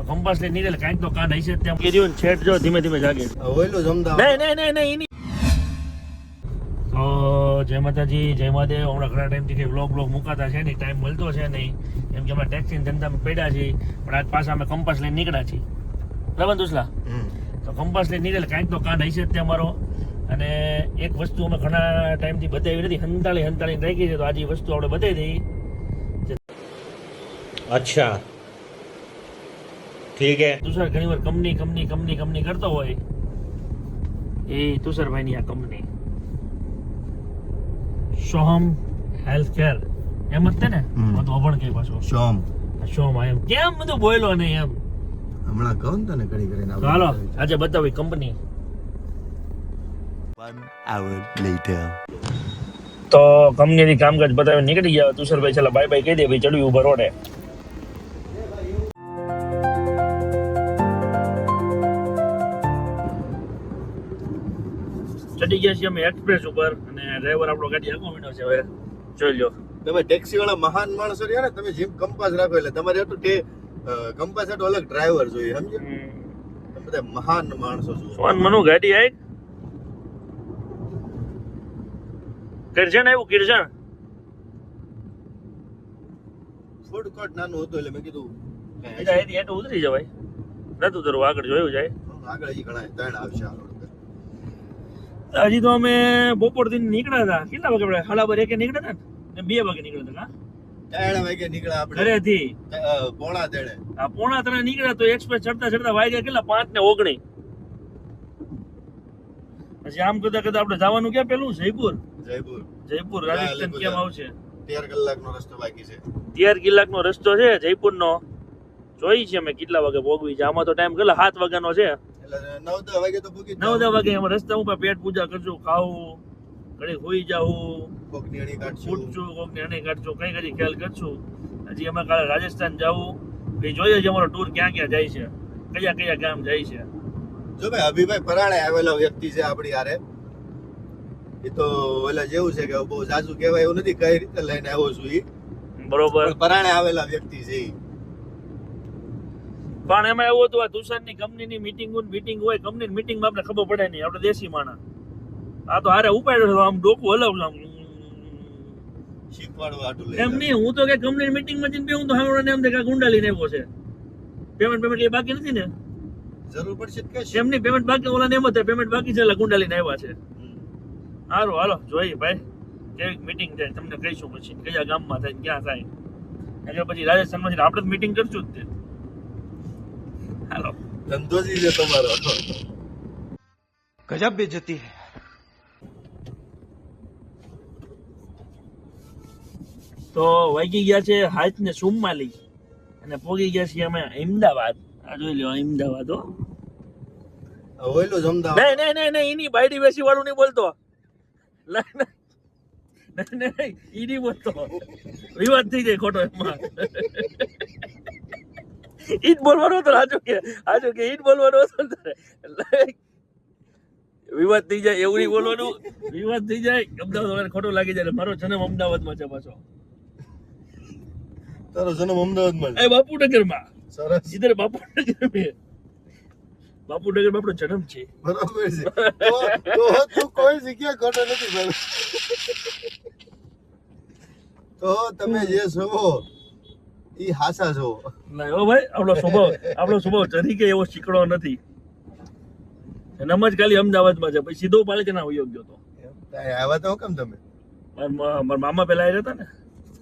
તો કંપાસ લઈને નીકળે કાંઈક તો કાંડ હશે ત્યાં. કર્યું છેટ જો ધીમે ધીમે જાગે. ઓયલું જમદા નહીં નહીં નહીં નહીં તો જય માતાજી જય મહાદેવ. હમણાં ઘણા ટાઈમથી કંઈ બ્લોગ બ્લોગ મુકાતા છે નહીં ટાઈમ મળતો છે નહીં. એમ કે અમે ટેક્સી ધંધામાં પડ્યા છીએ પણ આજ પાછા અમે કંપાસ લઈને નીકળ્યા છીએ. બરાબર દુસલા તો કંપાસ લઈને નીકળે કાંઈક તો કાંડ હશે ત્યાં અમારો અને એક વસ્તુ અમે ઘણા ટાઈમથી બતાવી નથી હંતાળી હંતાળી રહી ગઈ છે તો આજે વસ્તુ આપણે બતાવી દઈ અચ્છા. ઠીક હે. તુષાર ઘણી વાર કંપની કંપની કંપની કંપની કરતો હોય. એ તુષારભાઈ ની આ કંપની સોહમ હેલ્થ કેર એમ જ ને? તો અભણ કે પાછો. સોમ આ એમ. કેમ બધું બોલ્યો ને એમ? હમણાં કહું તને ઘડી કરીને ચાલો આજે બતાવી કંપની તો કંપની ની તો કંપનીની કામકાજ બતાવી નીકળી ગયા. તુષારભાઈ ચાલો બાય બાય કહી દે ભાઈ ચડ્યું ઊભા રોડે. ચડી ગયા છીએ અમે એક્સપ્રેસ ઉપર અને ડ્રાઈવર આપણો ગાડી આગો મીનો છે હવે. જોઈ લો તમે ટેક્સી વાળા મહાન માણસો રહ્યા ને તમે જેમ કંપાસ રાખો એટલે તમારે હતું તે કંપાસ એટલું અલગ ડ્રાઈવર જોઈએ સમજો તમે બધા મહાન માણસો છો. સોન મનુ ગાડી આઈ? કિરજણ આવ્યું કિરજણ ફૂડકોર્ટ નાનું હતું એટલે મેં કીધું એટલે ઉતરી જવાય. નતું ઉતરવું આગળ જોયું જાય. આગળ હજી ઘણા ત્રણ આવશે આ રોડ પર. હજી તો અમે બપોરથી નીકળ્યા હતા. કેટલા વાગે આપણે? બાર એકે નીકળ્યા હતા ને? બે વાગે નીકળ્યા હતા ત્રણ વાગે નીકળ્યા આપણે. ઘરેથી? પોણા તેડે આ પોણા ત્રણ નીકળ્યા તો એક્સપ્રેસ ચડતા ચડતા વાગ્યા કેટલા? પાંચ ને ઓગણી. પછી આમ કરતા કરતા આપણે જવાનું ક્યાં? પેલું જયપુર. જયપુર. જયપુર રાજસ્થાન કેમ આવશે? તેર કલાકનો રસ્તો બાકી છે. તેર કલાકનો રસ્તો છે જયપુરનો. જોઈ છે અમે કેટલા વાગે ભોગવી છે. આમાં તો ટાઈમ કેટલા? સાત વાગ્યાનો છે. નવ દસ વાગે તો પૂકી નવ દસ વાગે અમે રસ્તા ઉપર પેટ પૂજા કરજો ખાવું ઘડી હોઈ જાવું કોક નિયણી કાઢશું. ઉઠશું કોક ને કાઢશું કઈ કઈ ખ્યાલ કરશું. હજી અમે કાલે રાજસ્થાન જવું એ જોઈએ છે અમારો ટૂર ક્યાં ક્યાં જાય છે કયા કયા ગામ જાય છે. જો ભાઈ અભિભાઈ પરાણે આવેલો વ્યક્તિ છે આપણી હારે. એ તો ઓલા જેવું છે કે બહુ જાજુ કહેવાય એવું નથી કઈ રીતે લઈને આવ્યો છું એ બરોબર. પરાણે આવેલા વ્યક્તિ છે પણ એમાં એવું હતું આ તુષારની કંપનીની મીટિંગ મીટિંગ હોય કંપનીની મીટિંગમાં આપણે ખબર પડે નહીં આપણે દેશી માણા આ તો હારે ઉપાડ્યો હતો આમ ડોકું હલાવ આમ. એમ નહીં હું તો કે કંપની મીટિંગમાં જઈને હું તો સાંભળવાને એમ કે ગુંડા લઈને આવ્યો છે. પેમેન્ટ પેમેન્ટ એ બાકી નથી ને? જરૂર પડશે. એમ નહીં પેમેન્ટ બાકી ઓલાને એમ જ થાય પેમેન્ટ બાકી છે ગુંડા લઈને આવ્યા છે. સારું હાલો જોઈએ ભાઈ કેવી મીટિંગ થાય તમને કહીશું પછી કયા ગામમાં થાય ક્યાં થાય. એટલે પછી રાજસ્થાનમાં આપણે જ મીટિંગ કરશું જ તે. હાલો. ધંધો જ છે તમારો. ગજબ બેજતી હે. તો વાગી ગયા છે હાથ ને સુમ સુમ્માલી અને પોગી ગયા છીએ અમે અમદાવાદ. આ જોઈ લ્યો અમદાવાદ હો. ઓયલું જમદાવાદ નહીં એની બાયડી વેસી વાળું નહીં બોલતો. નહીં નહીં એ બોલતો. વિવાદ થઈ જાય ખોટો એમાં. ઈ જ બોલવાનો હતો રાજુ કે રાજુ કે ઈ જ બોલવાનો હતો વિવાદ થઈ જાય એવું નહીં બોલવાનું. વિવાદ થઈ જાય અમદાવાદ ખોટું લાગી જાય મારો જન્મ અમદાવાદમાં છે પાછો. તારો જન્મ અમદાવાદમાં એ બાપુનગરમાં. સરસ. ઇધર બાપુનગર મે બાપુનગરમાં આપણો જન્મ છે. બરાબર છે. તો તો તું કોઈ જગ્યા ખોટો નથી તો તમે જે છો ઈ હાસા છો. નહીં ભાઈ આપણો સ્વભાવ આપણો સ્વભાવ તરીકે એવો શીખડો નથી. નમ જ ખાલી અમદાવાદમાં છે પછી સીધો પાલિકાના હોય ગયો તો. આવ્યા તો કેમ તમે? મારા મામા પેલા આવ્યા હતા ને?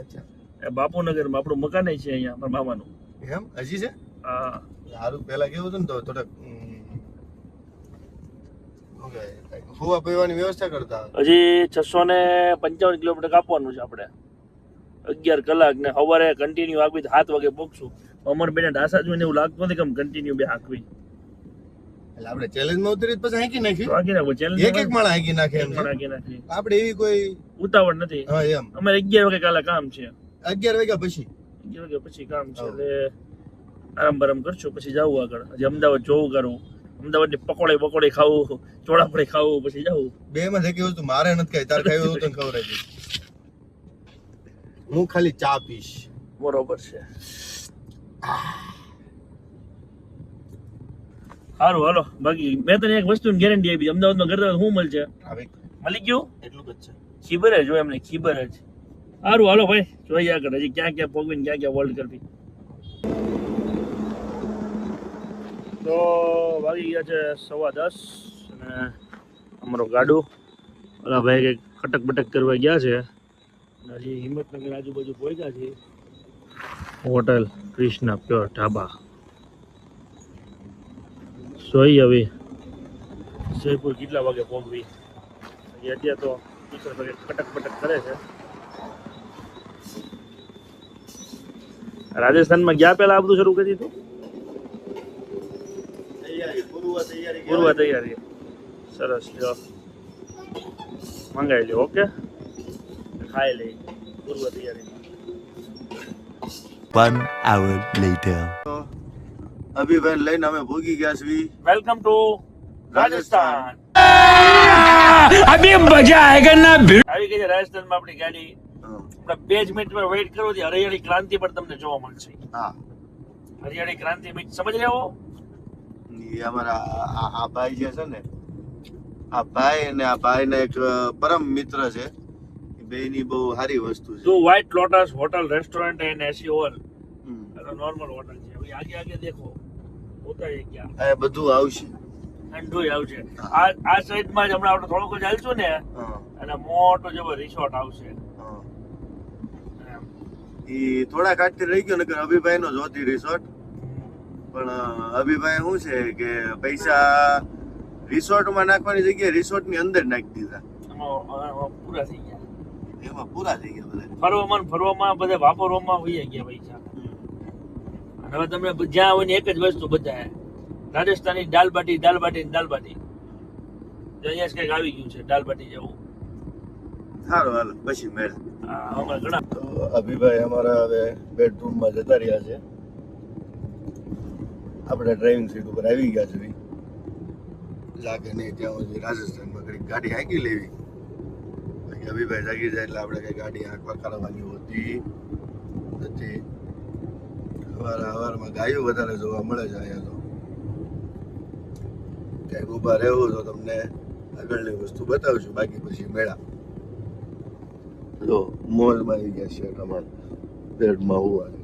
અચ્છા. એ બાપુનગરમાં આપણું મકાન છે અહીંયા મારા મામાનું. એમ? હજી છે? હા. સારું પેલા કેવું હતું ને તો થોડાક કહેવાય, પીવાની વ્યવસ્થા કરતા. હજી છસો ને પંચાવન કિલોમીટર કાપવાનું છે આપણે. અગિયાર કલાક ને સવારે કન્ટિન્યુ આગવી સાત વાગે પહોંચશું અમર બેને ઢાસા જોઈને એવું લાગતું નથી કે કન્ટિન્યુ બે હાંકવી. એટલે આપણે ચેલેન્જમાં ઉતરી પછી હાંકી નાખી. હાંકી નાખો ચેલેન્જ એક એક માળા હાંકી નાખે એમ હાંકી નાખી. આપણે એવી કોઈ ઉતાવળ નથી. હા એમ. અમારે અગિયાર વાગે કાલે કામ છે. અગિયાર વાગ્યા પછી. અગિયાર વાગ્યા પછી કામ છે એટલે આરામ બારામ કરશું પછી જવું આગળ. હજી અમદાવાદ જોવું કરું. અમદાવાદની પકોડે પકોડે ખાવું ચોળાફળી ખાવું પછી જવું બે માં જે વસ્તુ મારે નથી ખાઈ તારે દઈશ. હું ખાલી ચા પીશ. બરોબર છે. સારું હાલો બાકી મેં તને એક વસ્તુની ગેરંટી આપી અમદાવાદમાં કરતા શું મળશે? મળી ગયું? એટલું જ છે. ખીબર જ હોય એમને ખીબર જ. સારું હાલો ભાઈ જોઈએ આગળ. હજી ક્યાં ક્યાં પોગવીને ક્યાં ક્યાં વર્લ્ડ કરવી તો વાગી ગયા છે સવા દસ અને અમારો ગાડું. ઓલા ભાઈ કંઈક કટક બટક કરવા ગયા છે. હજી હિંમતનગર આજુબાજુ પહોંચ્યા છે. Hotel Krishna pure dhaba. સોઈ હવે. જયપુર કેટલા વાગે પહોંચવી? અત્યારે તો કિશોર ભાઈ કટક પટક કરે છે. રાજસ્થાનમાં ગયા પહેલા આ બધું શરૂ કરી દીધું? તૈયારી પૂર્વ તૈયારી પૂર્વ તૈયારી. સરસ મંગાવી લ્યો ઓકે? ખાઈ લઈ પૂર્વ તૈયારી. Hour later. અભી વેન લઈને અમે ભોગી ગયા છીએ. વેલકમ ટુ રાજસ્થાન અભી મજા આયેગા ના આવી ગઈ છે રાજસ્થાનમાં આપણી ગાડી. આપણે બે જ મિનિટમાં વેઇટ કરો તો હરિયાળી ક્રાંતિ પણ તમને જોવા મળશે. હા. હરિયાળી ક્રાંતિ બીચ સમજ લેવો એ અમારા આ ભાઈ જે છે ને આ ભાઈ અને આ ભાઈ ને એક પરમ મિત્ર છે. બે ની બહુ સારી વસ્તુ છે. જો white lotus hotel restaurant and AC hmm. Normal hotel છે. હવે આગે આગે દેખો. પોતા એ ક્યાં બધું આવશે. ઠંડુય આવશે. આ આ સાઈડમાં જ હમણાં આપણે થોડોક જ હાલશું ને અને મોટો જેવો રિસોર્ટ આવશે. ઈ થોડા કાઢતી રહી ગયો નકર અભિભાઈ નો જોતી રિસોર્ટ પણ અભિભાઈ શું છે કે પૈસા રિસોર્ટમાં નાખવાની જગ્યાએ રિસોર્ટની અંદર નાખી દીધા. પૂરા થઈ ગયા. એમાં પૂરા થઈ ગયા બધા. ફરવામાં ને ફરવામાં બધે વાપરવામાં વહી ગયા પૈસા. અને હવે તમને જ્યાં હોય ને એક જ વસ્તુ બધા રાજસ્થાની દાલ બાટી દાલ બાટી ને દાલ બાટી અહીંયા જ કંઈક આવી ગયું છે દાલ બાટી જેવું. સારું હાલ પછી મેળ. આ અમારે ઘણા. અભિભાઈ અમારા હવે બેડરૂમમાં જતા રહ્યા છે. આપણે ડ્રાઇવિંગ સીટ ઉપર આવી ગયા છે. લાગે નહીં ત્યાં સુધી રાજસ્થાનમાં ઘડી ગાડી હાંકી લેવી. બાકી અભિભાઈ જાગી જાય એટલે આપણે કઈ ગાડી આંખવા કાઢવાની હોતી નથી. સવાર સવારમાં ગાયો વધારે જોવા મળે છે અહીંયા તો. ક્યાંક ઊભા રહેવું તો તમને આગળની વસ્તુ બતાવશું, બાકી પછી મેળા. જો મોલમાં આવી ગયા છે તમારે. બેડમાં હોવાની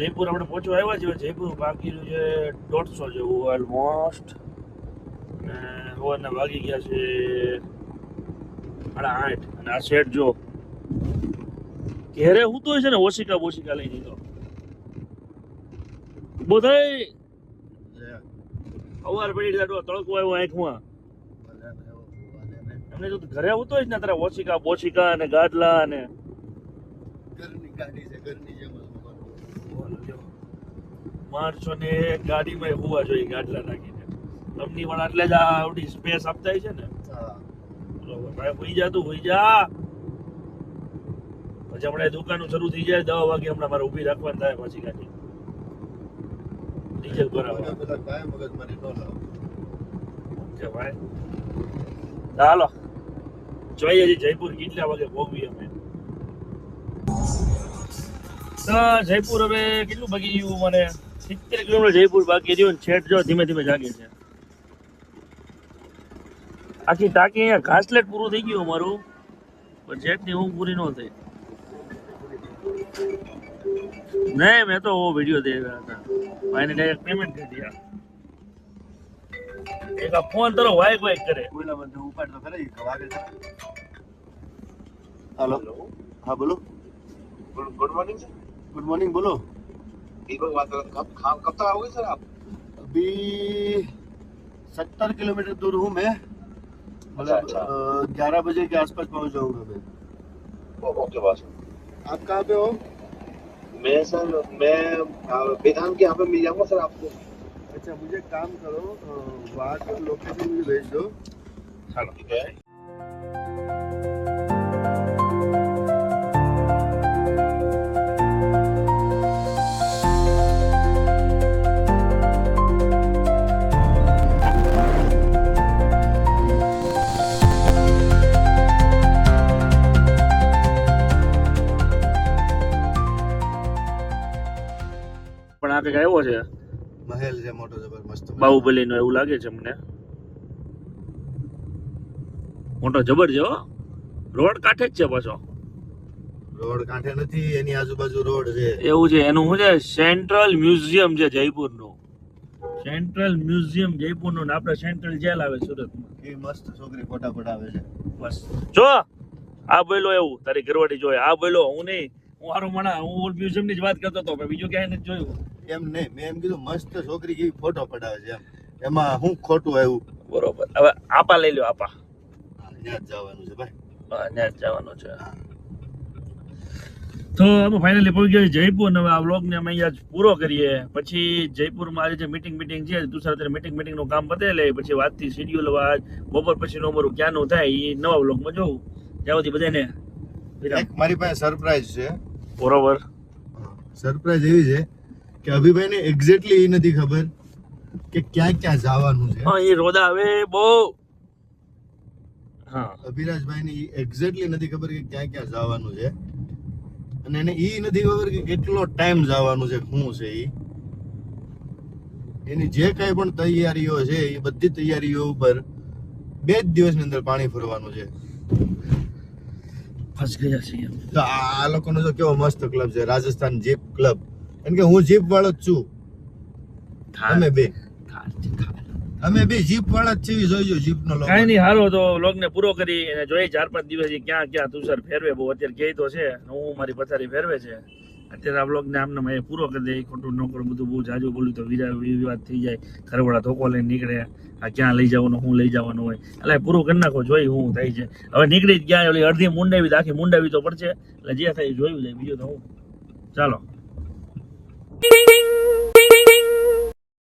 જયપુર આપણે પહોંચવા આવ્યા છીએ. જયપુર બાકી છે દોઢસો જેવું ઓલમોસ્ટ વાગી ગયા છે સાડા આઠ. અને આ સેટ જો ઘેરે હું તો છે ને, ઓશિકા બોશિકા લઈ દીધો બોધાય અવાર પડી જાડો તડકો આવ્યો આંખમાં. એમને તો ઘરે આવતો જ ને ત્યારે ઓશિકા, બોશિકા અને ગાડલા અને ઘરની ગાડી છે ઘરની જેમ માણસો ને ગાડીમાં હોવા જોઈએ ગાડલા નાખીને. કંપની પણ એટલે જ આવડી સ્પેસ આપતા છે ને. ભાઈ હોઈ જા તું હોઈ જા. પછી હમણાં દુકાનો શરૂ થઈ જાય દવા વાગે હમણાં મારે ઊભી રાખવાની થાય પછી ગાડી. ડીઝલ ભરાવા. ચાલો જોઈએ જયપુર કેટલા વાગે ભોગવી અમે. જયપુર હવે કેટલું ભાગી ગયું મને? સિત્તેર કિલોમીટર જયપુર બાકી રહ્યું ને છેટ જો ધીમે ધીમે જાગે છે. આખી ટાંકી અહીંયા ઘાસલેટ પૂરું થઈ ગયું અમારું. પણ છેઠની ઊંઘ પૂરી ન થઈ. નહીં મેં તો વીડિયો દે હતા. ભાઈને ડાયરેક્ટ પેમેન્ટ કરી દીધા. એક આ ફોન તારો વાઇક વાઈક કરે. બોલા બંધ ઉપાડ તો કરે વાગે હેલો. હા બોલો. Good morning sir good morning बोलो। दीपक बात कर। कब तक आओगे सर आप? अभी सत्तर किलोमीटर दूर हूँ मैं। मतलब अच्छा। ग्यारह बजे के आसपास पहुँच जाऊँगा मैं। ओके बॉस आप कहाँ पे हो? मैं सर मैं अ, के यहाँ पे मिल जाऊँगा सर आपको। अच्छा मुझे काम करो वहाँ का लोकेशन मुझे भेज दो। ठीक है। કંઈક આવ્યો છે? મહેલ છે મોટો જબરમસ્ત બાહુબલી નો એવું લાગે છે મને. મોટો જબર છે હો. રોડ કાંઠે જ છે પાછો. રોડ કાંઠે નથી એની આજુબાજુ રોડ છે. એવું છે એનું શું છે? સેન્ટ્રલ મ્યુઝિયમ છે જયપુરનું સેન્ટ્રલ મ્યુઝિયમ જયપુરનું ને આપણે સેન્ટ્રલ જેલ આવે સુરતમાં. એ મસ્ત છોકરી ફોટા પડાવે છે. બસ જો આ બોલો એવું તારી ઘરવાડી જોઈએ આ બોલો હું નહીં. હું મણા હું મ્યુઝિયમની જ વાત કરતો હતો બીજું ક્યાંય નથી જોયું. એમ નહીં. મેં એમ કીધું મસ્ત છોકરી કેવી ફોટો પડાવે છે એમ. એમાં હું ખોટું આવ્યું? બરોબર. હવે આપા લઈ લો આપા. ત્યાં જ જવાનું છે ભાઈ. હા, ત્યાં જ જવાનું છે. તો અમે ફાઇનલી પહોંચી ગયા જયપુર હવે આ વ્લોગ ને અમે અહીંયા જ પૂરો કરીએ. પછી જયપુરમાં આજે જે મીટિંગ મીટિંગ છે તુષાર અત્યારે મીટિંગ મિટિંગનું કામ પતે લે. પછી વાતથી શેડ્યુલ આજ બપોર પછી નો અમારું ક્યાંનું થાય એ નવા વ્લોગમાં જોઉં. ત્યાં સુધી બધાને મારી પાસે સરપ્રાઈઝ છે. બરોબર. સરપ્રાઈઝ એવી છે કે અભિભાઈને એક્ઝેક્ટલી એ નથી ખબર કે ક્યાં ક્યાં જવાનું છે. હા એ રોદા હવે બહુ. હા. અભિરાજભાઈને એક્ઝેક્ટલી નથી ખબર કે ક્યાં ક્યાં જવાનું છે. અને એને એ નથી ખબર કે કેટલો ટાઈમ જવાનું છે શું છે એ એની જે કઈ પણ તૈયારીઓ છે એ બધી તૈયારીઓ ઉપર બે જ દિવસની અંદર પાણી ફરવાનું છે. ફસ ગયા છે તો આ આ લોકોનો જો કેવો મસ્ત ક્લબ છે રાજસ્થાન જીપ ક્લબ કારણ કે હું જીપ વાળો જ છું. તમે બે. અમે બે જીપ વાળા જ છીએ જોઈજો જીપ નો કાંઈ નહીં હારો તો લોગ ને પૂરો કરી અને જોઈએ ચાર પાંચ દિવસ ક્યાં ક્યાં તુષાર ફેરવે બહુ અત્યારે કહે તો છે હું મારી પથારી ફેરવે છે. અત્યારે આ વ્લોગ ને આમને મેં પૂરો કરી દે ખોટું ન કરું બધું બહુ જાજુ બોલ્યું તો વિરા વિવાદ થઈ જાય ખરવડા ધોકો લઈને નીકળે આ ક્યાં લઈ જવાનું હું લઈ જવાનું હોય. એટલે પૂરું કરી નાખો જોઈ હું થાય છે. હવે નીકળી જ ગયા ઓલી અડધી મુંડાવી તો આખી મુંડાવી તો પડશે. એટલે જે થાય જોયું જાય બીજું તો હું. ચાલો. Ding!